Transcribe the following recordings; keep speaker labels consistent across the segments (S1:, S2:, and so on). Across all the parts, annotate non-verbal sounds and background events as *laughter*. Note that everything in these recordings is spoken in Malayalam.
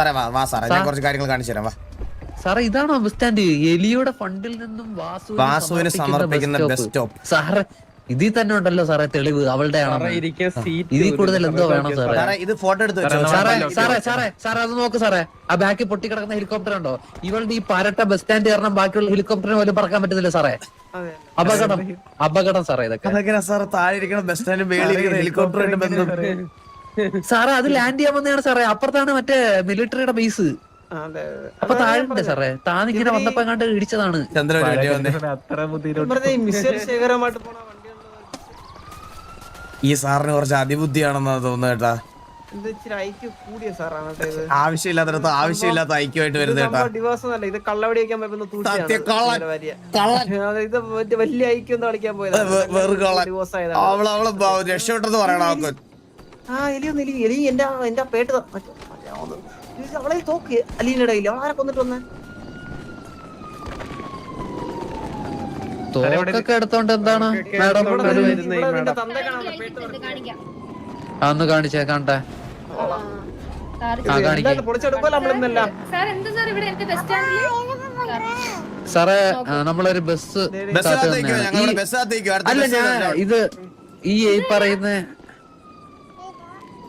S1: സാറേ വാ വാ സാറേ ഞാൻ കുറച്ച് കാര്യങ്ങൾ കാണിച്ചു തരാം വാ.
S2: സാറേ ഇതാണോ ബസ് സ്റ്റാൻഡ് എലിയുടെ ഫണ്ടിൽ നിന്നും വാസുവിന്
S1: വാസുവിന് സമർപ്പിക്കുന്ന ബസ് സ്റ്റോപ്പ്
S2: സാറേ ഇതിൽ തന്നെ ഉണ്ടല്ലോ സാറേ തെളിവ്. അവളുടെ ആണോ? ഇതിൽ കൂടുതൽ എന്തോ വേണം സാറേ.
S1: ഇത് ഫോട്ടോ എടുത്ത്
S2: സാറേ സാറേ സാറേ സാറേ അത് നോക്ക് സാറേ. ആ ബാക്കി പൊട്ടിക്കിടക്കുന്ന ഹെലികോപ്റ്റർ ഉണ്ടോ? ഇവളുടെ ഈ പരട്ട ബസ് സ്റ്റാൻഡ് കാരണം ബാക്കിയുള്ള ഹെലികോപ്റ്ററിന് പോലും പറക്കാൻ പറ്റുന്നില്ല സാറേ. അപകടം അപകടം സാറേ ഇതൊക്കെ.
S1: സാറേ താഴെ ഇരിക്കുന്ന ബസ് സ്റ്റാൻഡ് മേളിൽ ഹെലികോപ്റ്ററായിട്ട് ബന്ധം.
S2: സാറേ അത് ലാൻഡ് ചെയ്യാൻ വന്നതാണ് സാറേ. അപ്പുറത്താണ് മറ്റേ മിലിറ്ററിയുടെ ബേസ് അപ്പൊ താഴെ സാറേ. താനിങ്ങനെ വന്നപ്പോ കണ്ട് ഇടിച്ചതാണ്.
S3: ഈ
S1: സാറിന് കുറച്ച് അതിബുദ്ധിയാണെന്നാ തോന്നുന്നു കേട്ടാ.
S3: ആവശ്യമില്ലാത്ത
S1: ആവശ്യമില്ലാത്തടത്ത് ആവശ്യമില്ലാത്ത ഐക്യമായിട്ട് വരുന്നത് കേട്ടാ. വെറു കള്ളൻ. *laughs* അവൾ അവൾ ബ- രക്ഷപ്പെട്ടെന്ന് പറയണ
S3: ആ എലി ഒന്ന് എലി എലി എന്റെ എന്റെ പേട്ട് അവളെ തോക്ക് അലീനിടെ ആരെ അവളാരെ കൊന്നിട്ട് വന്നേ?
S2: തോക്കൊക്കെ എടുത്തോണ്ട് എന്താണ്? മാഡം ഒന്ന് കാണിച്ചേ കാണട്ടെ
S4: സാറ്
S2: നമ്മളൊരു ബസ് അല്ല ഞാൻ ഇത് ഈ ഈ പറയുന്ന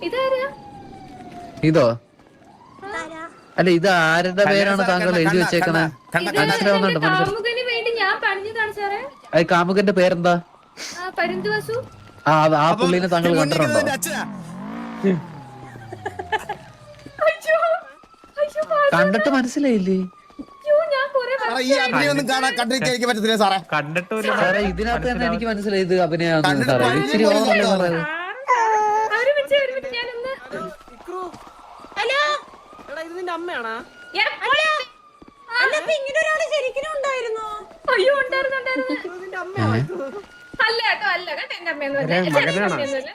S4: ഇതാരാ?
S2: ഇതോ? അല്ല ഇത് ആരുടെ പേരാണ് താങ്കൾ എഴുതി വെച്ചേക്കണേ? മനസ്സിലാവുന്നുണ്ട്
S4: കാമുകന് വേണ്ടി ഞാൻ പണിഞ്ഞതാണ് സാറേ.
S2: അത് കാമുകന്റെ പേരെന്താ?
S4: ആ പരുന്തുവസു.
S2: ആ ആ പുള്ളിനെ താങ്കൾ കണ്ടിട്ടുണ്ടോ? കണ്ടിട്ട് മനസ്സിലായില്ലേ?
S4: അയ്യോ ഞാൻ കൊറേ
S1: സാറേ, കാണാൻ കണ്ടിരിക്കാൻ പറ്റത്തില്ല സാറേ.
S2: സാറേ ഇതിനകത്ത് തന്നെ എനിക്ക് മനസ്സിലായി ഇത്
S1: അഭിനയം
S2: ഇച്ചിരി സാറേ ഇത്?
S4: ഒരു മിനിറ്റ് ഒരു മിനിറ്റ് ഞാനൊന്ന് ഹലോ
S3: എടാ ഇത് നിന്റെ അമ്മയാണാ
S4: ഇങ്ങനെ ഒരാൾ ശരിക്കും ഉണ്ടായിരുന്നോ അയ്യോ ഉണ്ടായിരുന്നു
S3: നിന്റെ അമ്മയാണോ
S4: അല്ല കേട്ടോ അല്ല കേട്ടോ എന്റെ അമ്മയൊന്നുമല്ല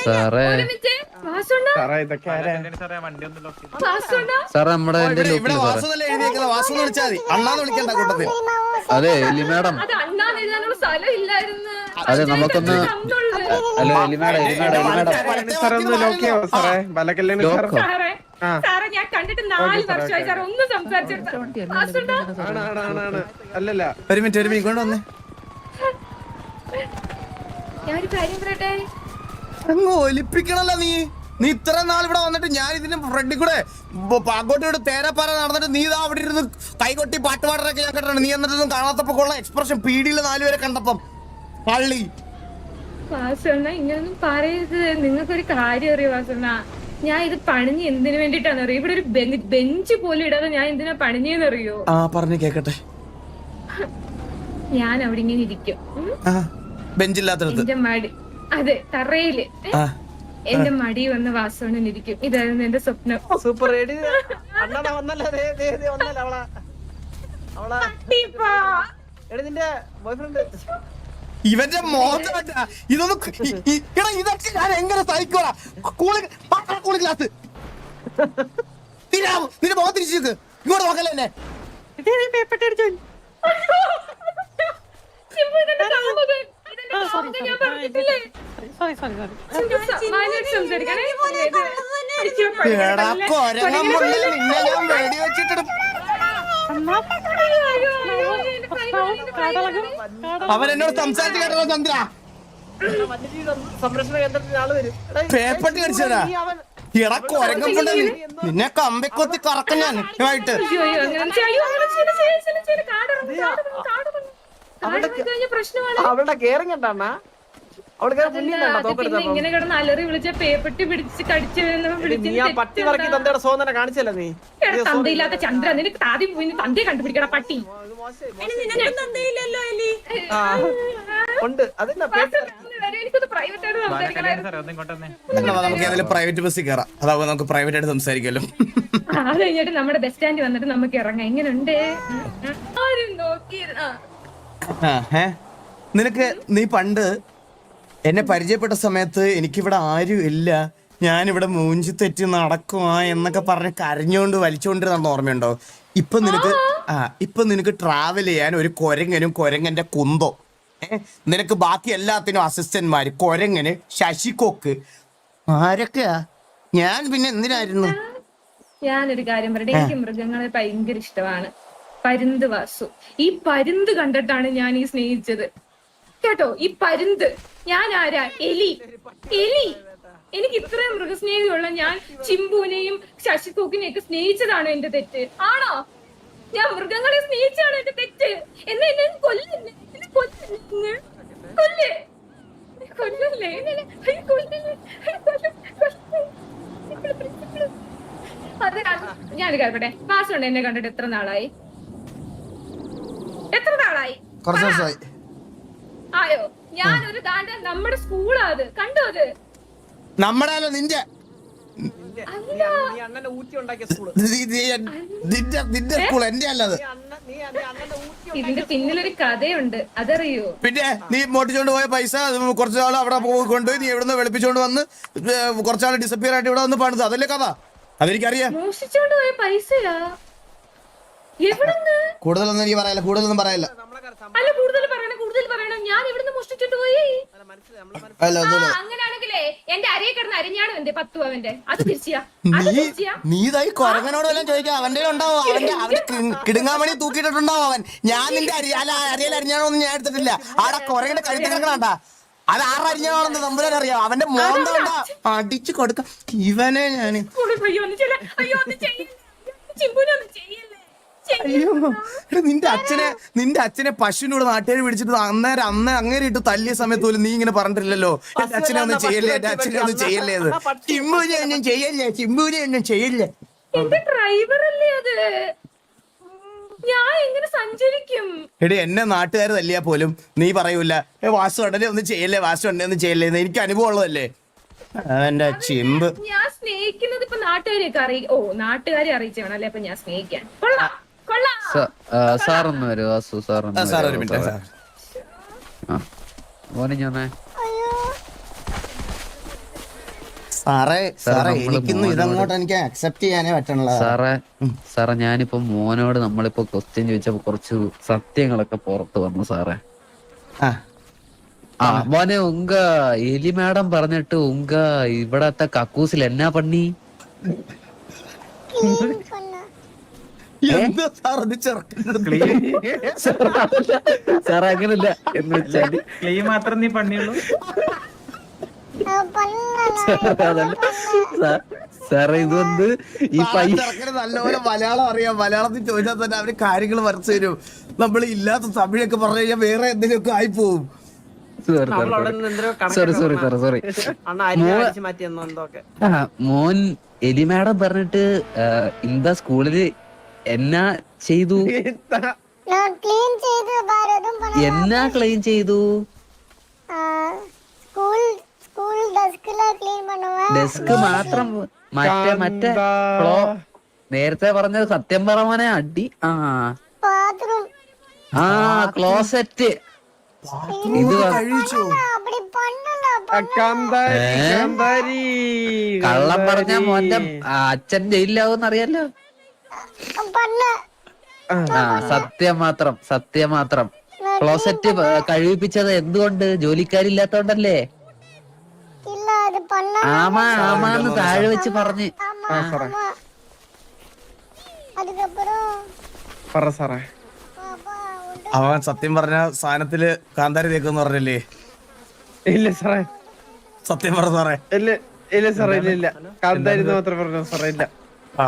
S2: സാറേ
S4: ഒരു മിനിറ്റ് വാസുണ്ണ വാസുണ്ണ
S2: സാറേ നമ്മുടെ എന്റെ
S1: ഇവിടെ ഇവിടെ
S2: ലൂപ്പിൽ സാറേ
S1: വാസു എന്നല്ലേ എഴുതിയേക്കുന്നത് വാസു എന്ന് വിളിച്ചാൽ മതി അണ്ണാന്ന് വിളിക്കണ്ട കൂട്ടത്തിൽ
S2: അതെ എലി മാഡം
S4: അത് അണ്ണാന്ന് എഴുതാനുള്ള സ്ഥലം ഇല്ലായിരുന്നു
S2: അതെ നമുക്കൊന്ന്. ഹലോ എലി മാഡം എലി മാഡം എലി മാഡം ലോക്കോ
S4: സാറേ സാറേ ഞാൻ കണ്ടിട്ട് നാല് വർഷമായി സാർ ഒന്ന് സംസാരിച്ചെടുത്ത. ഞാനൊരു കാര്യം പറയട്ടെ?
S1: അങ്ങ് ഒലിപ്പിക്കണല്ലോ നീ. നീ ഇത്ര നാൾ ഇവിടെ വന്നിട്ട് ഞാൻ ഇതിന്റെ ഫ്രണ്ടിൽ കൂടെ അങ്ങോട്ടും തേരപ്പാറ നടന്നിട്ട് നീ ഇതാ അവിടെ ഇരുന്ന് കൈകൊട്ടി പാട്ടുപാടറൊക്കെ ഞാൻ കേട്ടോ നീ എന്നിട്ടൊന്നും കാണാത്തപ്പോ കൊള്ള. എക്സ്പ്രഷൻ പീഡിയിൽ നാലുപേരെ കണ്ടപ്പം. പള്ളി.
S4: വാസുണ്ണ ഇങ്ങനൊന്നും പറയരുത്. നിങ്ങൾക്കൊരു കാര്യം അറിയോ വാസുണ്ണ? ഞാൻ ഇത് പണിഞ്ഞ് എന്തിനു വേണ്ടിട്ടാന്ന് അറിയോ? ഇവിടെ ഒരു ബെഞ്ച് പോലും ഇടാതെ ഞാൻ എന്തിനാ പണിഞ്ഞെന്ന് അറിയോ?
S1: ആ പറഞ്ഞു കേക്കട്ടെ.
S4: ഞാൻ അവിടെ ഇങ്ങനെ ഇരിക്കും.
S1: ബെഞ്ചില്ലാത്തടത്ത്.
S4: എന്റെ മടി അതെ
S1: തറയിൽ.
S4: എന്റെ മടി വന്ന് വാസവണ്ണൻ ഇരിക്കും. ഇതായിരുന്നു എന്റെ സ്വപ്നം.
S3: സൂപ്പർ എടി. അണ്ണാ വന്നല്ലേ. ദേ ദേ ദേ വന്നല്ല അവളാ. അവളാ. നിന്റെ ബോയ്ഫ്രണ്ട്.
S1: ഇവന്റെ കണ്ടാ? ഇതൊന്നും എടാ ഇതൊക്കെ ഞാൻ എങ്ങനെ സഹിക്കോടാ കൂളി കൂളി ഗ്ലാസ്. നിന്റെ മുഖം തിരിച്ചു. ഇങ്ങോട്ട് നോക്കല്ലേ എന്നെ. എടാ? കൊരങ്ങൻ മുള്ളിൽ നിന്നെ ഞാൻ വെടി അവൻ എന്നോട് സംസാരിച്ച് കേട്ടോ ചന്ദ്ര.
S3: വന്യജീവി സംരക്ഷണ കേന്ദ്രത്തിൽ ആൾ വരും. എടാ,
S1: പേപ്പട്ടി കടിച്ചതാ. എടാ കൊരങ്ങൻ പുള്ളി നിന്നെ കമ്പിക്കൊത്തി കറക്കം ഞാൻ ആയിട്ട്.
S4: അയ്യോ, അയ്യോ, ഇങ്ങനെ കിടന്ന് അലറി വിളിച്ച പേപ്പട്ടി പിടിച്ച് കടിച്ചു
S3: നീ ആ പട്ടി പറക്കി തന്തയുടെ സോദന കാണിച്ചല്ലേ നീ?
S4: തന്തയില്ലാത്ത ചന്ദ്ര നിനക്ക് ആദ്യം പോയി തന്തയെ കണ്ടുപിടിക്കണ പട്ടി.
S3: ഉണ്ട്. അതെന്നാ
S4: പ്രൈവറ്റ്
S1: നമുക്ക് ബസ്സിൽ കയറാം. അതാവുമ്പോ നമുക്ക് പ്രൈവറ്റ് ആയിട്ട് സംസാരിക്കല്ലോ
S4: അത് കഴിഞ്ഞിട്ട് നമ്മുടെ ബസ് സ്റ്റാൻഡിൽ വന്നിട്ട് നമുക്ക് ഇറങ്ങാം. എങ്ങനെയുണ്ട്. ആരും
S1: ഏ? നിനക്ക് നീ പണ്ട് എന്നെ പരിചയപ്പെട്ട സമയത്ത് എനിക്കിവിടെ ആരും ഇല്ല. ഞാനിവിടെ മൂഞ്ചി തെറ്റി നടക്കുവാ എന്നൊക്കെ പറഞ്ഞ് കരഞ്ഞുകൊണ്ട് വലിച്ചുകൊണ്ടിരുന്ന ഓർമ്മയുണ്ടോ? ഇപ്പൊ നിനക്ക് ആ ഇപ്പൊ നിനക്ക് ട്രാവൽ ചെയ്യാൻ ഒരു കൊരങ്ങനും കൊരങ്ങന്റെ കുന്തോ? നിനക്ക് ബാക്കി എല്ലാത്തിനും അസിസ്റ്റന്റ്മാര് കൊരങ്ങന് ശശികൊക്ക് ആരൊക്കെയാ? ഞാൻ പിന്നെ എന്തിനായിരുന്നു?
S4: ഞാനൊരു കാര്യം പറയട്ടെ. എനിക്ക് മൃഗങ്ങളെ ഭയങ്കര ഇഷ്ടമാണ്. പരുന്ത് വാസു. ഈ പരുന്ത് കണ്ടിട്ടാണ് ഞാൻ ഈ സ്നേഹിച്ചത്. കേട്ടോ ഈ പരുന്ത്. ഞാൻ ആരാ? എലി. എലി? എനിക്ക് ഇത്രയും മൃഗസ്നേഹിയുള്ള ഞാൻ ചിമ്പുവിനെയും ശശി ഒക്കെ സ്നേഹിച്ചതാണ് എന്റെ തെറ്റ്. ആണോ? ഞാൻ മൃഗങ്ങളെ സ്നേഹിച്ചാണ് എന്റെ തെറ്റ്. എന്നാ എന്നെ കൊല്ലില്ലേ? കൊല്ലില്ലേ? കൊല്ല് കൊല്ലല്ലേ കൊല്ലല്ലേ. അത് ഞാൻ കേൾക്കട്ടെ വാസുണ്ട് എന്നെ കണ്ടിട്ട് എത്ര നാളായി? എത്ര നാളായി?
S1: കുറച്ച് ദിവസമായി.
S4: ആയോ ഞാനൊരു ദാണ്ട നമ്മുടെ സ്കൂളാ അത്. കണ്ടോ അത്?
S1: നമ്മുടെ അല്ല. നിന്റെ നിന്റെ നിന്റെ സ്കൂൾ എന്റെ അല്ലത്.
S4: ഇതിന്റെ പിന്നിലൊരു കഥയുണ്ട്. അതറിയോ?
S1: പിന്നെ നീ മോട്ടിച്ചോണ്ട് പോയ പൈസ അത് കുറച്ച് നാൾ അവിടെ കൊണ്ടുപോയി നീ എവിടുന്ന് വെളുപ്പിച്ചോണ്ട് വന്ന് കുറച്ചാൾ ഡിസപ്പിയർ ആയിട്ട് ഇവിടെ വന്ന് പണിത്. അതല്ലേ കഥ? അതെനിക്കറിയാം.
S4: മോഷിച്ചോണ്ട് പോയ പൈസയാ? എവിടുന്ന്?
S1: കൂടുതലൊന്നും എനിക്ക് പറയല്ല കൂടുതലൊന്നും പറയല്ല.
S4: അല്ല കൂടുതൽ പറയണം. കൂടുതൽ പറയണം. ഞാൻ ഇവിടുന്ന് മോഷ്ടിച്ചിട്ട് പോയി. അങ്ങനെയാണെങ്കിലേ എന്റെ അരയെ കിടന്ന് അരിഞ്ഞാണ് എന്റെ പത്തു അവന്റെ? അത് തിരിച്ചാ അത്
S1: നീ ഇതായി കൊരങ്ങനോട് വല്ലതും ചോദിക്കാം? അവന്റെ ഉണ്ടാവും? അവന്റെ അവന്റെ കിടുങ്ങാമണി തൂക്കിയിട്ടുണ്ടാവും അവൻ? ഞാൻ നിന്റെ അരി അല്ല അരിയൽ അരിഞ്ഞാണോന്നും ഞാൻ എടുത്തിട്ടില്ല. ആടെ കൊരങ്ങന്റെ കഴുത്തി കിടക്കണണ്ട അത് ആറ് അരിഞ്ഞാണെന്ന് തമ്പുരാൻ അറിയാം? അവന്റെ മോന്ത കൊണ്ടാ? അടിച്ചു കൊടുക്ക. ഇവനെ
S4: ഞാൻ അയ്യോ ഒന്നും ചെയ്യില്ലേ
S1: അയ്യോ. എടാ, നിന്റെ അച്ഛനെ നിന്റെ അച്ഛനെ പശുവിനോട് നാട്ടുകാർ പിടിച്ചിട്ട് അന്നേരം അന്ന് അങ്ങനെ ഇട്ട് തല്ലിയ സമയത്ത് പോലും നീ ഇങ്ങനെ പറഞ്ഞിട്ടില്ലല്ലോ. എന്റെ അച്ഛനെ ഒന്നും ചെയ്യല്ലേ എന്റെ അച്ഛനെ ഒന്നും ചെയ്യല്ലേ ചിമ്പൂനെ ഒന്നും ചെയ്യല്ലേ ചിമ്പൂനെ ഒന്നും ചെയ്യല്ലേ.
S4: എന്റെ ഡ്രൈവർ അല്ലേ അത്? ഞാൻ എങ്ങനെ സഞ്ചരിക്കും?
S1: എടി എന്നെ നാട്ടുകാർ തല്ലിയാ പോലും നീ പറയൂല. ഏ വാസു ഉടനെ ഒന്നും ചെയ്യല്ലേ വാസു ഉടനെ ഒന്നും ചെയ്യല്ലേ എന്ന് എനിക്ക് അനുഭവം ഉള്ളതല്ലേ എന്റെ ചിമ്പ്.
S4: ഞാൻ സ്നേഹിക്കുന്നത് ഇപ്പൊ നാട്ടുകാരെയൊക്കെ അറിയി ഓ നാട്ടുകാരെ അറിയിച്ചു വേണം അല്ലെ അപ്പൊ ഞാൻ സ്നേഹിക്കാൻ. കൊള്ളാം.
S2: സാർ ഒന്ന് വരൂ വാസു സാർ
S1: സാർ ഒരു മിനിറ്റ് സാർ
S2: മോനെ ഞാനേ
S1: സാറേ സാറേ എനിക്കൊന്നും ഇതങ്ങോട്ട് എനിക്ക് അക്സെപ്റ്റ് ചെയ്യാനേ പറ്റണല്ലോ
S2: സാറേ സാറേ ഞാനിപ്പോ മോനോട് നമ്മളിപ്പോ ക്വസ്റ്റ്യൻ ചോദിച്ചപ്പോ കുറച്ച് സത്യങ്ങളൊക്കെ പുറത്ത് വന്നു സാറേ.
S1: ആ.
S2: ആ മോനെ ഉങ്ക എലി മാഡം പറഞ്ഞിട്ട് ഉങ്ക ഇവിടത്തെ കക്കൂസിൽ എന്നാ പണി
S1: എന്താ സാർ അത്
S2: അങ്ങനല്ല. എന്ന് വെച്ചാൽ
S5: ക്ലീ മാത്രം നീ പണിയുള്ളൂ.
S2: അതല്ല. സാ- സാറേ ഇത് വന്ന് ഈ പയ്യ
S1: നല്ലപോലെ മലയാളം അറിയാം. മലയാളത്തിൽ ചോദിച്ചാൽ തന്നെ അവർ കാര്യങ്ങൾ വരച്ചു തരും. നമ്മൾ ഇല്ലാത്ത തമിഴൊക്കെ പറഞ്ഞു കഴിഞ്ഞാൽ വേറെ എന്തെങ്കിലുമൊക്കെ ആയി പോവും
S2: സോറി സോറി. സോറി സോറി മോൻ എലിമാഡം പറഞ്ഞിട്ട് ഇന്ത സ്കൂളിൽ എന്നാ ചെയ്തു? എന്നാ ക്ലീൻ ചെയ്തു? ഡെസ്ക് മാത്രം മറ്റേ മറ്റേ നേരത്തെ പറഞ്ഞത് സത്യം പറമനെ അടി ആ. ആ ക്ലോസറ്റ് ഇത് കള്ളം പറഞ്ഞ മോന്റെ അച്ഛൻ ജയിലിലാവും അറിയാലോ ആ സത്യം മാത്രം സത്യം മാത്രം. ക്ലോസറ്റ് കഴിപ്പിച്ചത് എന്തുകൊണ്ട്? ജോലിക്കാരില്ലാത്തോണ്ടല്ലേ? ആമാ ആമാന്ന് താഴെ വെച്ച് പറഞ്ഞ്.
S1: അവൻ സത്യം പറഞ്ഞ സാധനത്തിൽ കാന്താരി തേക്കെന്ന് പറഞ്ഞില്ലേ?
S6: ഇല്ല സാറേ.
S1: സത്യം പറ സാറേ.
S6: ഇല്ല ഇല്ല സാറേ ഇല്ല ഇല്ല. കാന്താരി മാത്രം പറഞ്ഞു സാറേ ഇല്ല.
S1: ആ.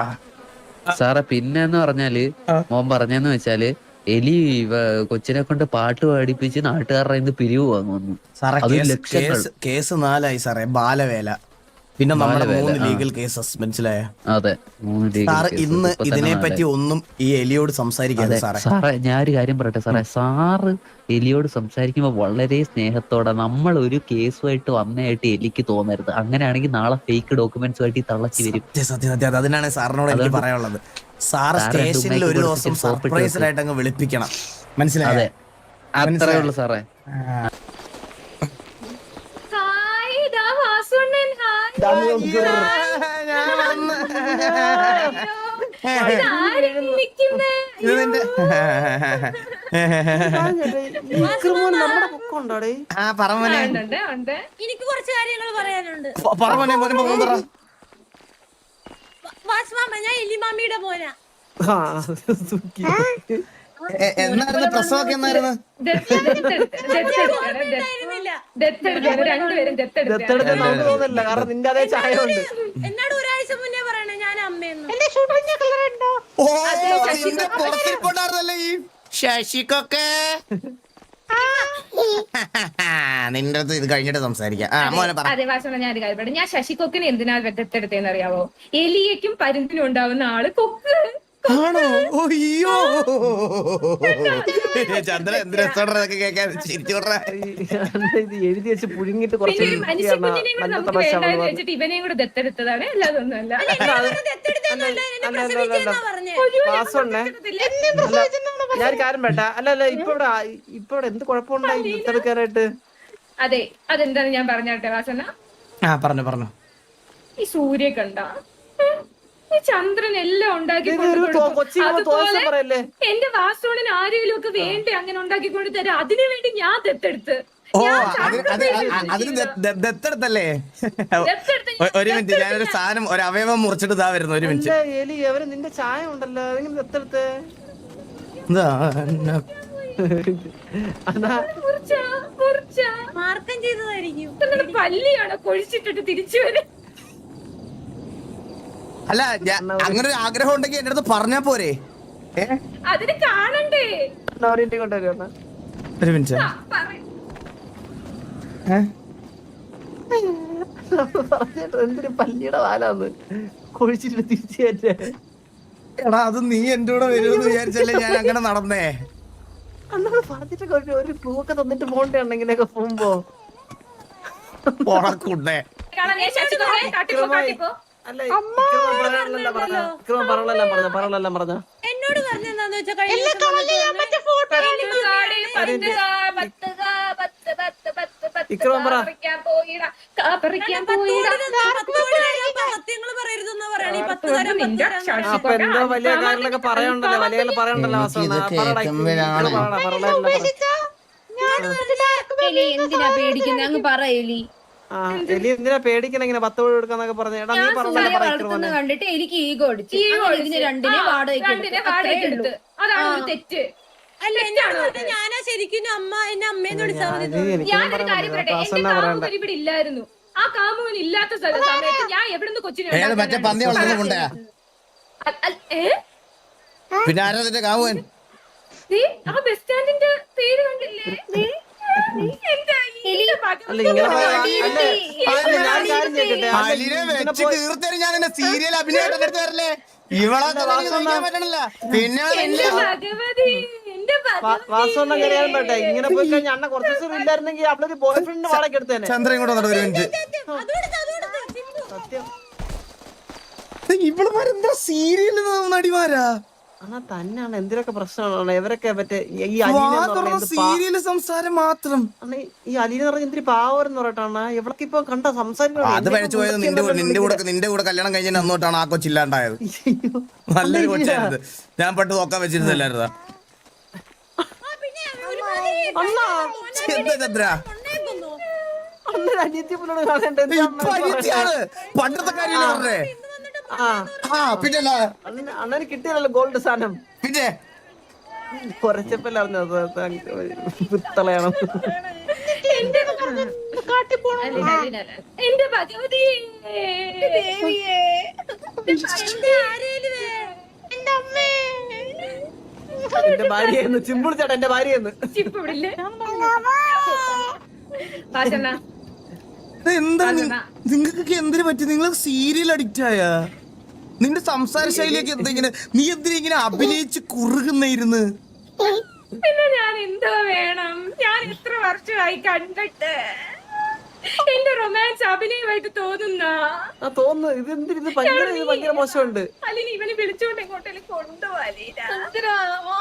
S2: സാറേ പിന്നെന്ന് പറഞ്ഞാൽ മോൻ പറഞ്ഞെന്ന് വെച്ചാൽ എലി കൊച്ചിനെ കൊണ്ട് പാട്ട് പാടിപ്പിച്ച് നാട്ടുകാരുടെ ഇന്ന് പിരിവ് വാങ്ങുന്നു.
S1: സാറേ കേസ് കേസ് കേസ് നാലായി സാറേ ബാലവേല. പിന്നെ നമ്മുടെ മൂന്ന് ലീഗൽ കേസ് മനസ്സിലായ?
S2: അതെ മൂന്ന് ലീഗൽ
S1: സാറ് ഇന്ന് ഇതിനെ പറ്റി ഒന്നും ഈ എലിയോട് സംസാരിക്കാതെ സാറേ.
S2: സാറേ ഞാനൊരു കാര്യം പറയട്ടെ സാറേ. സാറ് എലിയോട് സംസാരിക്കുമ്പോൾ വളരെ സ്നേഹത്തോടെ നമ്മൾ ഒരു കേസുമായിട്ട് വന്നതായിട്ട് എലിക്ക് തോന്നരുത്. അങ്ങനെയാണെങ്കിൽ നാളെ ഫേക്ക് ഡോക്യുമെന്റ്സുമായിട്ട് ആയിട്ട് തള്ളച്ചി വരും.
S1: സത്യം സത്യം. സത്യം അതിനാണ് സാറിനോട് എനിക്ക് പറയാനുള്ളത്. സാറ്
S2: സാറ്
S1: സ്റ്റേഷനിൽ ഒരു ദിവസം സർപ്രൈസ് ആയിട്ട് അങ്ങ് വിളിപ്പിക്കണം. മനസ്സിലായോ?
S2: അതെ. അത്രേ ഉള്ളൂ സാറേ
S4: ഹായ് ഇതാ വാസുണ്ണൻ ഹായ് ഇതാരും നിക്കുന്നേ
S1: ഇത് നിന്റെ
S3: വിക്രമോൻ നമ്മുടെ പൊക്കം ഉണ്ടോടെ
S1: ആ പറമോനെ
S7: എനിക്ക് കുറച്ച് കാര്യങ്ങൾ പറയാനുണ്ട്.
S1: പറമോനെ പറ
S5: വാസ്മാമ ഞാൻ എലിമാമിയുടെ മോനാ.
S1: എന്നായിരുന്നു പ്രസവമൊക്കെ എന്നായിരുന്നു
S3: ദത്തെടുത്ത് നമുക്ക് തോന്നില്ല കാരണം നിന്റെ അതേ ചായ ഉണ്ട്
S5: എന്നോട് ഒരാഴ്ച മുന്നേ പറയണേ ഞാൻ അമ്മയെന്ന്
S1: ഓ നിന്റെ പുറത്തിരിപ്പുണ്ടായിരുന്നല്ലേ ഈ ശശിക്കൊക്കെ നിന്റെ അടുത്ത് ഇത് കഴിഞ്ഞിട്ട് സംസാരിക്കാം ആ മോനെ പറ
S4: അതെ വാസന ഞാൻ ഒരു കാര്യം പറയാം ഞാൻ ശശിക്കൊക്കിന് എന്തിനാ ദത്തെടുത്തേന്ന് അറിയാവോ എലിയക്കും പരുന്തിനും ഉണ്ടാവുന്ന ആൾ കൊക്ക്
S1: ആണോ? അയ്യോ. ചന്ദ്ര എന്ത് രസോടൊക്കെ കേൾക്കാൻ. ചിരിച്ചോട്ടെ
S3: ഇത് എഴുതി വെച്ച് പുഴുങ്ങിട്ട് കുറച്ച് നല്ല തമാശ
S4: ഇവനെയും കൂടെ ദത്തെടുത്തതാണ്.
S3: വാസുണ്ണേ അല്ല, ഞാൻ കാര്യം വേണ്ട അല്ല അല്ല ഇപ്പൊ ഇവിടെ ഇപ്പൊ ഇവിടെ എന്ത് കുഴപ്പമുണ്ടായി? ദത്തെടുക്കാനായിട്ട്
S4: അതെ അതെന്താണ് ഞാൻ പറഞ്ഞാട്ടെ വാസന?
S1: ആ പറഞ്ഞു പറഞ്ഞു.
S4: ഈ സൂര്യ കണ്ട ചന്ദ്രൻ എല്ലാം ഉണ്ടാക്കി കൊണ്ട് അതുപോലെ
S3: തോസം പറയല്ലേ?
S4: എന്റെ വാസ്തോണിന് ആരെങ്കിലും ഒക്കെ വേണ്ടേ അങ്ങനെ ഉണ്ടാക്കിക്കൊണ്ട് തരാം. അതിനു വേണ്ടി ഞാൻ ദത്തെടുത്ത്.
S1: ഓ അതിന് ദത്തെടുത്തല്ലേ? ഒരു മിനിറ്റ് ഞാനൊരു സാധനം ഒരു അവയവം മുറിച്ചിട്ട് ഇതാ വരുന്നു ഒരു മിനിറ്റ്.
S3: എലി? അവർ നിന്റെ ചായ ഉണ്ടല്ലോ. അതെങ്ങനെ ദത്തെടുത്ത്.
S5: മാർക്കം ചെയ്തതായിരിക്കും.
S4: പല്ലിയാണോ? കൊഴിച്ചിട്ടിട്ട് തിരിച്ചു വരെ.
S1: അല്ല അങ്ങനെ ഒരു ആഗ്രഹം ഉണ്ടെങ്കിൽ എന്റെ അടുത്ത് പറഞ്ഞാ പോരെ?
S4: അതിന് കാണണ്ടേ?
S1: ഒരു മിനിറ്റ്.
S3: പല്ലിയുടെ വാലാന്ന്. കൊഴിച്ചിട്ട്
S1: എടാ അത് നീ എന്റെ കൂടെ വരുമെന്ന് വിചാരിച്ചല്ലേ ഞാൻ അങ്ങനെ നടന്നേ?
S3: പറഞ്ഞിട്ടൊക്കെ ഒരു ഒരു ക്ലൂ ഒക്കെ തന്നിട്ട് പോണ്ടേ ഇങ്ങനെയൊക്കെ പോകുമ്പോ?
S5: എന്നോട് പറഞ്ഞെന്താന്ന് വെച്ചാ കഴിഞ്ഞ ദിവസം വന്നിട്ട് പറഞ്ഞേ.
S4: പരുന്തുകാടെ പരുന്തുകാ, പത്തുകാ, പത്ത്, പത്ത്, പത്ത്, പത്ത്
S3: വിക്രം
S4: പറിക്കാൻ പോയിടാ, പറിക്കാൻ പോയിടാ.
S5: പത്ത് കോടി തരാൻ സത്യങ്ങൾ പറയരുതെന്നാ പറയണേ. ഈ പത്ത് തരാൻ പത്ത്
S4: നിന്റെ
S5: തരാൻ
S4: ശശി
S3: അപ്പൊ എന്തോ വലിയ കാര്യങ്ങളൊക്കെ പറയണ്ടല്ലോ. വലിയ പറയണ്ടല്ലോ.
S7: എന്തിനാ പേടിക്കുന്നത് അങ്ങ് പറ എലി
S3: എന്തിനാ പേടിക്കണ ഇങ്ങനെ പത്ത് കോടി കൊടുക്കാന്നൊക്കെ പറഞ്ഞു? എടാ നീ പറഞ്ഞ
S7: കണ്ടിട്ട് എനിക്ക് ഈഗോ അടിച്ചു. ഇതിന് രണ്ടിനെ വാടകയ്ക്ക് എടുത്തു.
S4: അതാണ് ഒരു തെറ്റ്.
S5: ഞാനാ ശരിക്കും അമ്മ എന്നെ അമ്മേന്ന് വിളിച്ചാൽ
S4: ഞാനൊരു കാര്യം പറയട്ടെ. എന്റെ കാമുകൻ ഇവിടെ ഇല്ലായിരുന്നു. ആ കാമുകൻ ഇല്ലാത്ത സമയത്ത് ഞാൻ എവിടുന്ന് കൊച്ചിനെ?
S1: പന്നി ആരാ നിന്റെ
S4: ആ ബസ് സ്റ്റാൻഡിന്റെ പേര് കണ്ടില്ലേ?
S3: ഇങ്ങനെ
S1: വെച്ച് തീർത്തരും ഞാൻ സീരിയൽ അഭിനയം എടുത്ത് തരല്ലേ ഇവളെ പറ്റണല്ല. പിന്നെ
S3: പറ്റേ. ഇങ്ങനെ പോയി കഴിഞ്ഞാൽ അണ്ണ കുറച്ച് ദിവസം ഇല്ലായിരുന്നെങ്കിൽ അവളൊരു ബോയ് ഫ്രണ്ട് വാടക എടുത്തേനെ.
S1: ചന്ദ്രൻ കൂടെ വന്നിട്ട് ഒരു മിനിറ്റ്
S5: അതുകൊടുത്ത് അതുകൊടുത്ത് സിമ്പു
S3: സത്യം.
S1: ഇവളുമാരെന്താ സീരിയൽ നടിമാരാ?
S3: അണ്ണാ തന്നെയാണ് എന്തിനൊക്കെ പ്രശ്നമാണ്? ഇവരൊക്കെ മറ്റേ ഈ എന്ത്
S1: സംസാരം മാത്രം.
S3: അണ്ണാ, ഈ അലീന എന്ന് പറഞ്ഞ എന്തിരി പാവരെന്ന് പറഞ്ഞിട്ടാണ്? ഇവൾക്ക് ഇപ്പൊ കണ്ട സംസാരിക്കണം
S1: അത് പഴിച്ചു പോയത്? നിന്റെ കൂടെ നിന്റെ കൂടെ നിന്റെ കൂടെ കല്യാണം കഴിഞ്ഞ അന്നോട്ടാണ് ആ കൊച്ചില്ലാണ്ടായത് നല്ലൊരു കൊച്ചായിരുന്നു ഞാൻ പെട്ട് നോക്കാൻ വെച്ചിരുന്നില്ലായിരുന്നാ. ചന്ദ്ര. പണ്ടത്തെ കാര്യം പറഞ്ഞേ?
S3: ആ
S1: ആ പിന്നെ
S3: അണ്ണന് കിട്ടിയല്ലോ ഗോൾഡ് സാധനം?
S1: പിന്നെ?
S3: കുറച്ചപ്പല്ല അറിഞ്ഞത്? പിത്തളയാണ്.
S4: എന്റെ
S3: ഭാര്യയെന്ന് ചിമ്പിൾ ചേട്ടാ എന്റെ ഭാര്യയെന്ന്.
S4: ചിപ്പ് ഇവിടില്ലേ വാസണ്ണ
S1: എന്താ
S4: അതെന്നാ?
S1: നിങ്ങൾക്കൊക്കെ എന്തിനു പറ്റി? നിങ്ങൾ സീരിയൽ അഡിക്റ്റ് ആയ നിന്റെ സംസാര ശൈലിയൊക്കെ എന്തെങ്കിലും നീ എന്തിനാ ഇങ്ങനെ അഭിനയിച്ച് കുറുകുന്നിരുന്ന്
S4: പിന്നെ ഞാൻ എന്തോ വേണം? ഞാൻ എത്ര വർഷമായി കണ്ടിട്ട്. എന്റെ റൊമാൻസ് അഭിനയമായിട്ട് തോന്നുന്ന.
S3: ആ തോന്നുന്നു. ഇത് എന്തിന്? ഇത് ഭയങ്കര ഇത് ഭയങ്കര മോശമുണ്ട്.
S4: ഇവനെ വിളിച്ചോണ്ട്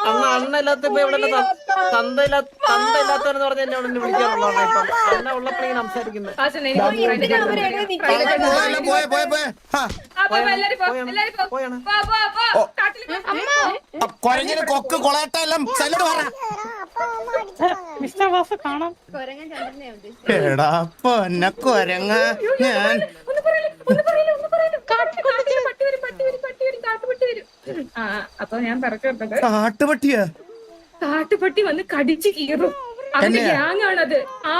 S3: അണ്ണ അണ്ണ ഇല്ലാത്തപ്പോ ഇവിടെ തന്തയില്ലാ തന്തയില്ലാത്തവരെന്ന് പറഞ്ഞ എന്നെ അവിടെ വിളിക്കാറുള്ളതാണ് ഇപ്പം അണ്ണ ഉള്ളപ്പോഴേ സംസാരിക്കുന്നത്
S1: പോയല്ലോ, പോയ പോയ പോയ. ഹാ.
S3: പോയാണ്.
S1: കുരങ്ങിന് കൊക്ക് കൊളയട്ട എല്ലാം സൈലോട് പറ. എടാ പൊന്ന കൊരങ്ങ. ഞാൻ
S4: അപ്പൊ ഞാൻ
S1: കാട്ടുപട്ടിയാ?
S4: കാട്ടുപട്ടി വന്ന് കടിച്ചു കീറും. അവന്റെ
S1: എന്നെയാ?
S4: ഗ്യാങ് ആ.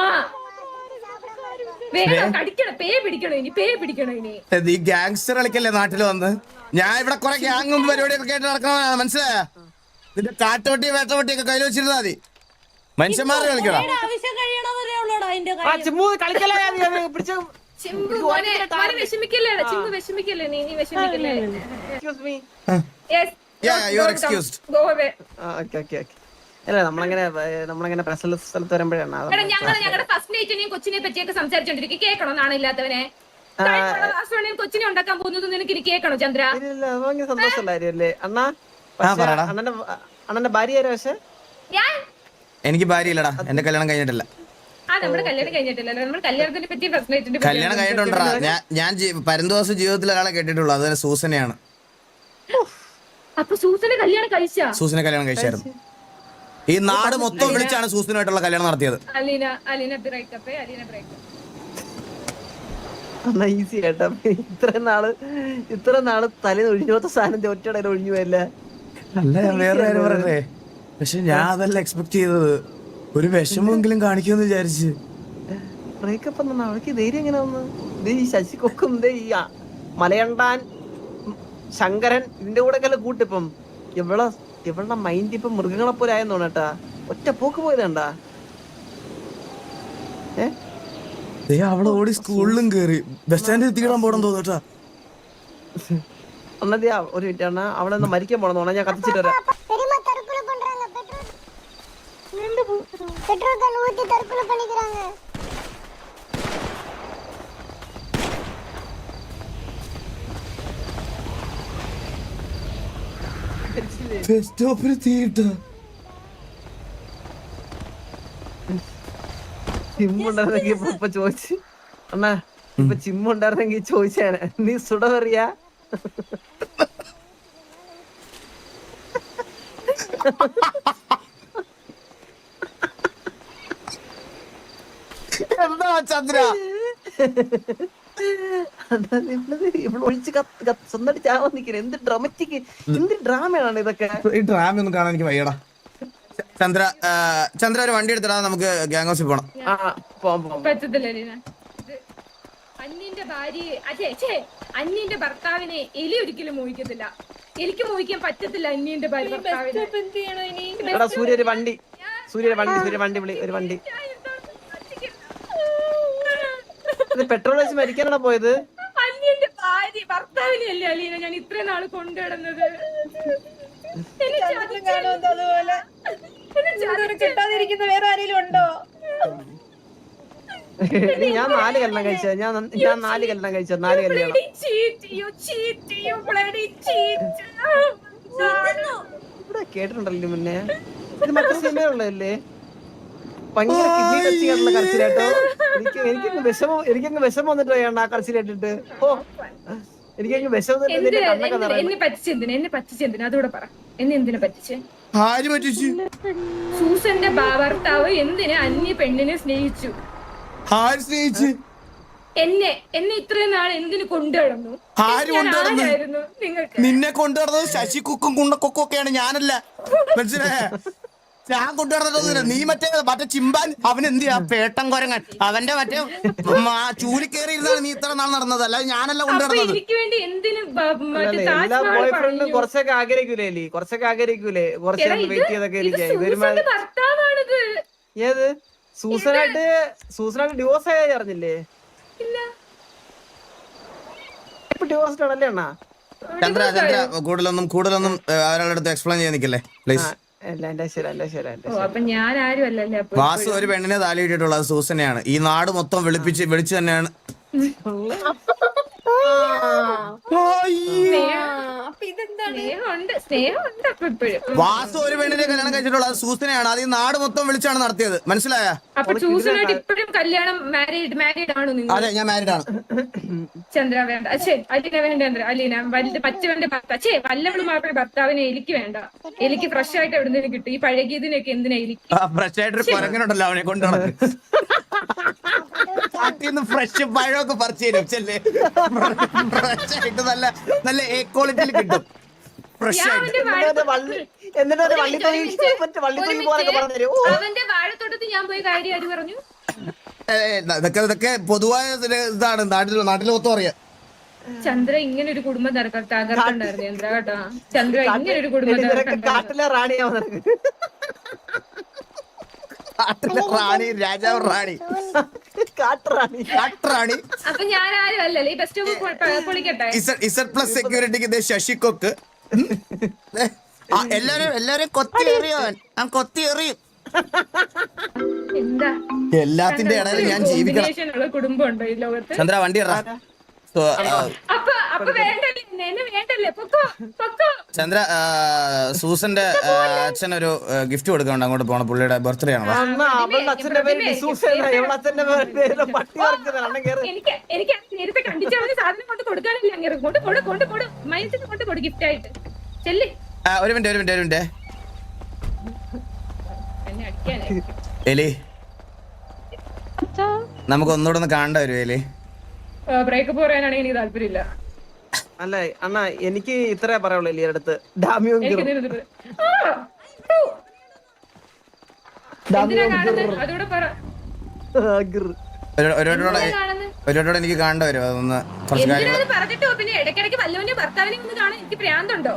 S1: ഈ ഗാങ്സ്റ്റർ കളിക്കല്ലേ നാട്ടിൽ വന്ന്? ഞാൻ ഇവിടെ കൊറേ ഗ്യാങ്ങും പരിപാടിയൊക്കെ കേട്ട് നടക്കണ മനസ്സിലായ? ഇതിന്റെ കാട്ടുപട്ടി വേട്ടപട്ടിയൊക്കെ കയ്യിൽ വെച്ചിരുന്നാ മതി. മനുഷ്യന്മാരെ കളിക്കണം
S5: ആവശ്യം കഴിയണവരെ ഉള്ളൂടാ അതിന്റെ
S3: ആ
S5: കാര്യം.
S3: ചിമ്മു കളിക്കല്ലേ ഞാൻ പിടിച്ച
S4: ചിമ്പു മോനെ മോനെ വിഷമിക്കല്ലേ? ചിമ്പു വിഷമിക്കല്ലേ നീ? നീ വിഷമിക്കല്ലേ?
S3: Excuse me
S4: Yes.
S1: Yeah,
S4: Go-
S1: you are
S4: go-
S1: excused.
S4: go away.
S3: Okay okay okay അല്ല നമ്മളങ്ങനെ നമ്മളങ്ങനെ സ്ഥലത്ത് വരുമ്പോഴാണ് അത്
S4: എടാ ഞങ്ങളുടെ ഫസ്റ്റ് നൈറ്റിനെയും കൊച്ചിനെ പറ്റിയൊക്കെ സംസാരിച്ചോണ്ടിരിക്കും. കേൾക്കണോ നാണില്ലാത്തവനെ? ലാസ്റ്റ് കൊച്ചിനെ ഉണ്ടാക്കാൻ പോകുന്നത് നിനക്ക് ഇനി കേൾക്കണോ ചന്ദ്ര?
S3: ഇല്ല, ഇല്ല, അത് ഭയങ്കര സന്തോഷമുള്ള കാര്യമല്ലേ? അണ്ണാ
S1: ആ,
S3: പക്ഷേ
S1: പറയടാ.
S3: അണ്ണന്റെ അണ്ണന്റെ ഭാര്യ ആരാ പക്ഷേ?
S4: ഞാൻ?
S1: എനിക്ക് ഭാര്യ ഇല്ലടാ എന്റെ കല്യാണം കഴിഞ്ഞിട്ടില്ല.
S4: കല്യാണം കഴിഞ്ഞിട്ടില്ലല്ലോ. നമ്മൾ കല്യാണത്തിനെ പറ്റി ഫസ്റ്റ് നൈറ്റിന്റെ
S1: കല്യാണം കഴിഞ്ഞിട്ടുണ്ടാ ഞാൻ ഞാൻ പരന്തുവാസം ജീവിതത്തിൽ ഒരാളെ കേട്ടിട്ടുള്ളൂ. അത് സൂസനെയാണ്.
S4: സൂസനെ കല്യാണം കഴിച്ചാ?
S1: സൂസനെ കല്യാണം കഴിച്ചായിരുന്നു. ഈ നാട് മൊത്തം വിളിച്ചാണ് സൂസനുമായിട്ടുള്ള കല്യാണം നടത്തിയത്.
S3: ഈസി കേട്ടാ ഇത്ര നാൾ ഇത്ര നാൾ തലേന്ന് ഒഴിഞ്ഞോത്ത സാധനം ഒറ്റ ഒഴിഞ്ഞു പോയല്ലേ?
S1: അല്ല വേറെ പക്ഷെ ഞാൻ അതല്ല എക്സ്പെക്ട് ചെയ്തത്. ഒരു വിഷമെങ്കിലും കാണിക്കുമെന്ന് വിചാരിച്ച്.
S3: ബ്രേക്കപ്പ് എന്നാ അവൾക്ക് ധൈര്യം എങ്ങനെ വന്നു? ഈ ദേ ഈ ആ മലയണ്ടാൻ ശങ്കരൻ ഇതിന്റെ കൂടെ ഒക്കെ കൂട്ടിപ്പം ഇവളെ ഇവളുടെ മൈൻഡ് ഇപ്പൊ മൃഗങ്ങളെ പോലെ ആയെന്ന് തോന്നട്ടാ ഒറ്റ പോക്ക് പോയതണ്ടാ ഏ?
S1: അവളെ ഓടി സ്കൂളിലും കേറി. ബസ് സ്റ്റാൻഡിൽ എത്തിക്കണം പോണം തോന്നട്ടാ
S3: അന്നത്തെ ഒരു മിനിറ്റ് അണ്ണാ അവളെ മരിക്കാൻ പോണെന്ന് തോന്നാ ഞാൻ കത്തിച്ചിട്ട് വരാം.
S8: பெட்ரோல் பெட்ரோல் கன் ஊத்தி தற்கொலை பண்ணிக்கிறாங்க
S1: ബസ് സ്റ്റോപ്പിൽ തീയിട്ടാ
S3: ചിമ്മുണ്ടായിരുന്നെങ്കിൽ ഇപ്പൊ ഇപ്പൊ ചോദിച്ച് അണ്ണാ ഇപ്പൊ ചിമ്മുണ്ടായിരുന്നെങ്കിൽ ചോദിച്ചാണ് നീ സുടവറിയാ
S1: എന്താ ചന്ദ്ര
S3: അണ്ണാ, ഇവളത് ചന്ദ്ര? എന്ത് ഡ്രമറ്റിക് എന്ത് ഡ്രാമയാണ് ഇതൊക്കെ?
S1: ഈ ഡ്രാമ ഒന്നും കാണാൻ എനിക്ക് വയ്യടാ. ചന്ദ്ര ചന്ദ്ര ഒരു വണ്ടി എടുത്തിടാ. നമുക്ക് ഗ്യാങ് ഹൗസിൽ പോണം.
S4: അന്യന്റെ ഭാര്യ അച്ഛേ ചേ അന്യന്റെ ഭർത്താവിനെ എലി ഒരിക്കലും മോഹിക്കത്തില്ല. എനിക്ക് മോഹിക്കാൻ പറ്റത്തില്ല അന്യന്റെ ഭാര്യ ഭർത്താവിനെ.
S5: എന്ത്
S3: സൂര്യ ഒരു വണ്ടി. സൂര്യ വണ്ടി സൂര്യ വണ്ടി വിളി ഒരു വണ്ടി. ഇത് പെട്രോൾ വെച്ച് മരിക്കാനാണോ പോയത്?
S4: അന്യന്റെ ഭാര്യ ഭർത്താവിനെയല്ലേ അലീന? ഞാൻ ഇത്രയും നാൾ
S5: കൊണ്ടുവിടുന്നത് കിട്ടാതിരിക്കുന്ന വേറെ ആരെങ്കിലും ഉണ്ടോ?
S3: ഞാൻ നാല് കല്യാണം കഴിച്ച ഞാൻ ഞാൻ നാല് കല്യാണം കഴിച്ച നാല് കല്യാണം. ഇവിടെ കേട്ടിട്ടുണ്ടല്ലോ മുന്നേ ഇത് മറ്റേ സിനിമയുള്ളതല്ലേ ഭയങ്കര കിഡ്നി ടച്ച് ചെയ്യാനുള്ള കരച്ചിലാട്ടോ എനിക്ക് എനിക്കങ്ങ് വിഷമം എനിക്കങ്ങ് വിഷമം വന്നിട്ട് വേണ്ട ആ കരച്ചിൽ കേട്ടിട്ട്. ഓ എനിക്കങ്ങ് വിഷമം വന്നിട്ട്
S4: എന്ത്
S3: കണ്ണൊക്കെ
S4: എന്ത് എന്നെ പറ്റിച്ചെന്തിന് എന്നെ പറ്റിച്ചെന്തിന് പറ. എന്നെ എന്തിനെ പറ്റിച്ച്?
S1: ആര് പറ്റിച്ചു?
S4: സൂസന്റെ ഭാ- ഭർത്താവ് എന്തിന് അന്യ പെണ്ണിനെ സ്നേഹിച്ചു?
S1: ആര് സ്നേഹിച്ച്?
S4: എന്നെ എന്നെ ഇത്രയും നാൾ എന്തിനു കൊണ്ടുനടന്നു
S1: ആര്
S4: ഞാൻ
S1: കൊണ്ടുനടന്നു?
S4: ആരായിരുന്നു നിങ്ങൾക്ക്?
S1: നിന്നെ കൊണ്ടുവരുന്നത് ശശി കുക്കും കുണ്ടക്കൊക്കും ഒക്കെയാണ് ഞാനല്ല. മനസ്സിലായ? ഞാൻ കൊണ്ടുവരുന്നതൊന്നുമില്ല നീ മറ്റേ മറ്റേ ചിമ്പാൻ അവൻ എന്ത് ചെയ്യാ? പേട്ടം കൊരങ്ങൻ. അവന്റെ മറ്റേ ചൂലി ചൂലി കയറിയിരുന്നാണ് നീ ഇത്ര നാൾ നടന്നത്. അല്ലാതെ ഞാനല്ല കൊണ്ടുവരുന്നത്?
S3: കുറച്ചൊക്കെ ആഗ്രഹിക്കൂലേ കുറച്ചൊക്കെ ആഗ്രഹിക്കൂലേ? കുറച്ച് വെയിറ്റ് ചെയ്തൊക്കെ ഇരിക്കാം ഏത്? സൂസനായിട്ട് സൂസനായിട്ട് ഡിവോഴ്സ് ആയി അറിഞ്ഞില്ലേ?
S4: ഇല്ല.
S3: ഇപ്പൊ ഡിവോഴ്സ്ഡ് ആണല്ലേ അണ്ണാ?
S1: ചന്ദ്ര ചന്ദ്ര കൂടുതലൊന്നും കൂടുതലൊന്നും അവരുടെ അടുത്ത് എക്സ്പ്ലെയിൻ ചെയ്യാൻ നിൽക്കല്ലേ പ്ലീസ് വാസു ഒരു പെണ്ണിനെ താലി ഇട്ടിട്ടുള്ളത് സൂസനെയാണ്. ഈ നാട് മൊത്തം വിളിപ്പിച്ച് വിളിച്ചു തന്നെയാണ് വാസു ഒരു പെണ്ണിനെ കല്യാണം കഴിച്ചിട്ടുള്ള സൂസനെയാണ്. അത് ഈ നാട് മൊത്തം വിളിച്ചാണ് നടത്തിയത്. മനസ്സിലായ?
S4: അപ്പൊ ചൂസനായിട്ട് ഇപ്പോഴും കല്യാണം മാരീഡ് മാരീഡ് ആണോ നിങ്ങൾ
S1: അതെ ഞാൻ മാരീഡ് ആണ്.
S4: ചന്ദ്ര വേണ്ട. അച്ഛേ അലീന വേണ്ട ചന്ദ്ര. അലീന വലുത് പച്ചവന്റെ ഭർത്താവ് അച്ഛേ വല്ലവളും മാത്രമേ ഭർത്താവിനെ എലിക്ക് വേണ്ട. എലിക്ക് ഫ്രഷ് ആയിട്ട് എവിടെ നിന്ന് കിട്ടും. ഈ പഴകിയതിനൊക്കെ എന്തിനാ എലിക്ക്?
S1: ഫ്രഷ് ആയിട്ടൊരു കുരങ്ങനുണ്ടല്ലോ അവനെ കൊണ്ട് നടക്കും. ഫ്രഷ് *laughs* പഴമൊക്കെ പറിച്ചു തരും ചെല്ലേ. ഫ്രഷ് ആയിട്ട് നല്ല നല്ല എ ക്വാളിറ്റിയിൽ കിട്ടും.
S3: എന്നിട്ട് ഒരു. മറ്റേ
S4: മിനിറ്റ്.
S3: പറഞ്ഞു
S4: അവന്റെ വാഴത്തോട്ടത്തിൽ ഞാൻ പോയി കാര്യം ആര് പറഞ്ഞു?
S1: ഏ, ഇതൊക്കെ ഇതൊക്കെ പൊതുവായ ഇതാണ്. നാട്ടിൽ നാട്ടിൽ മൊത്തം അറിയാം.
S4: ചന്ദ്ര ഇങ്ങനെ ഒരു കുടുംബം തകർ- തകർക്കണ്ടായിരുന്നു ചന്ദ്ര കേട്ടോ. ചന്ദ്ര ഇങ്ങനെ ഒരു കുടുംബം
S3: കാട്ടിലെ
S4: തകർക്കണ്ടായിരുന്നു
S3: കാട്ടിലെ
S1: റാണി രാജാവ് റാണി.
S3: കാട്ടറാണി.
S1: കാട്ടറാണി.
S4: അപ്പൊ ഞാൻ ആരും അല്ലല്ലേ. ഈ ബസ് സ്റ്റോപ്പ് പൊളിക്കട്ടെ.
S1: ഇസഡ് ഇസഡ് പ്ലസ് സെക്യൂരിറ്റിക്ക് ഇതേ ശശികൊക്ക് ഉം. ദേ, ആ, എല്ലാരും എല്ലാരും കൊത്തി എറിയാൻ ആ കൊത്തി എറിയും.
S4: എന്താ?
S1: എല്ലാത്തിന്റെ ഇടയിൽ ഞാൻ ജീവിക്കണം.
S4: കുടുംബം ഉണ്ടോ ഈ ലോകത്ത്?
S1: ചന്ദ്ര വണ്ടി ഇറ ചന്ദ്ര സൂസന്റെ അച്ഛൻ ഒരു ഗിഫ്റ്റ് കൊടുക്കണ്ട അങ്ങോട്ട് പോണ. പുള്ളിയുടെ ബർത്ത്ഡേ ആണ്. ഒരു മിനിറ്റ് ഒരു മിനിറ്റ് ഒരു മിനിറ്റ്. എലി. നമുക്ക് ഒന്നുകൂടെ ഒന്ന് കാണണ്ട വരും എലി.
S4: ബ്രേക്കപ്പ് പറയാനാണെങ്കിൽ എനിക്ക് താല്പര്യമില്ല.
S3: അല്ല അണ്ണാ എനിക്ക് ഇത്രേ പറയുള്ളൂ എലിയുടെ അടുത്ത്. ഡാമിയോ
S1: ഒരുവട്ടോടെ എനിക്ക് കാണണ്ട വരും അതൊന്ന് കുറച്ച് കാര്യങ്ങൾ
S4: പറഞ്ഞിട്ടോ പിന്നെ ഇടയ്ക്കിടയ്ക്ക് വല്ലവന്റെ ഭർത്താവിനെ ഒന്ന് കാണാൻ എനിക്ക് പ്രാന്തുണ്ടോ?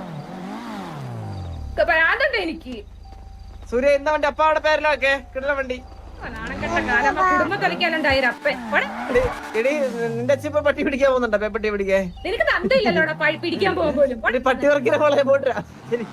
S4: പ്രാന്തുണ്ടോ എനിക്ക്?
S3: സൂര്യ എന്താ വണ്ടി അപ്പാവിടെ പേരിലൊക്കെ കിടല വണ്ടി. നിന്റെ അച്ഛൻ പട്ടി പിടിക്കാൻ പോകുന്നുണ്ടോ? പേപ്പട്ടി പിടിക്കാൻ.
S4: നിനക്ക് പഴി പിടിക്കാൻ
S3: പോകുമ്പോഴും പട്ടി വർക്കിനെ പോലെ പോട്ടാ ശരി.